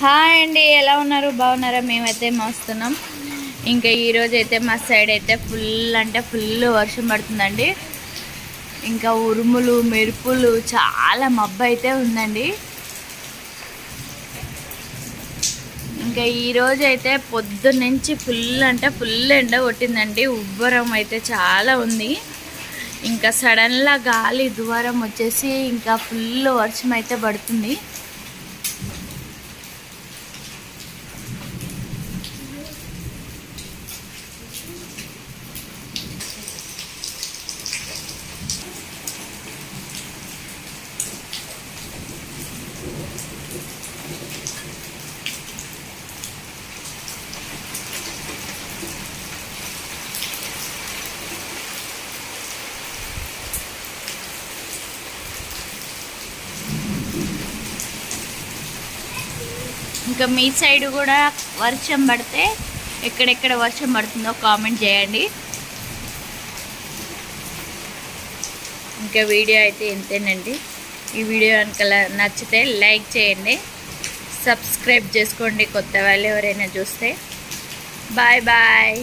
Hi అండి ఎలా ఉన్నారు? బాగున్నారా? మేమైతే మస్తున్నాం. ఇంకా ఈరోజు అయితే మా సైడ్ అయితే ఫుల్ అంటే ఫుల్ వర్షం పడుతుందండి. ఇంకా ఉరుములు మెరుపులు చాలా మబ్బు అయితే ఉందండి. ఇంకా ఈరోజు అయితే పొద్దున్నుంచి ఫుల్ అంటే ఫుల్ ఎండ కొట్టిందండి. ఉబ్బరం అయితే చాలా ఉంది. ఇంకా సడన్గా గాలి దువారం వచ్చేసి ఇంకా ఫుల్ వర్షం అయితే పడుతుంది. ఇంకా మీ సైడ్ కూడా వర్షం పడితే ఎక్కడెక్కడ వర్షం పడుతుందో కామెంట్ చేయండి. ఇంకా వీడియో అయితే ఇంతేనండి. ఈ వీడియో కనుక నచ్చితే లైక్ చేయండి. సబ్స్క్రైబ్ చేసుకోండి కొత్త వాళ్ళు ఎవరైనా చూస్తే. Bye bye.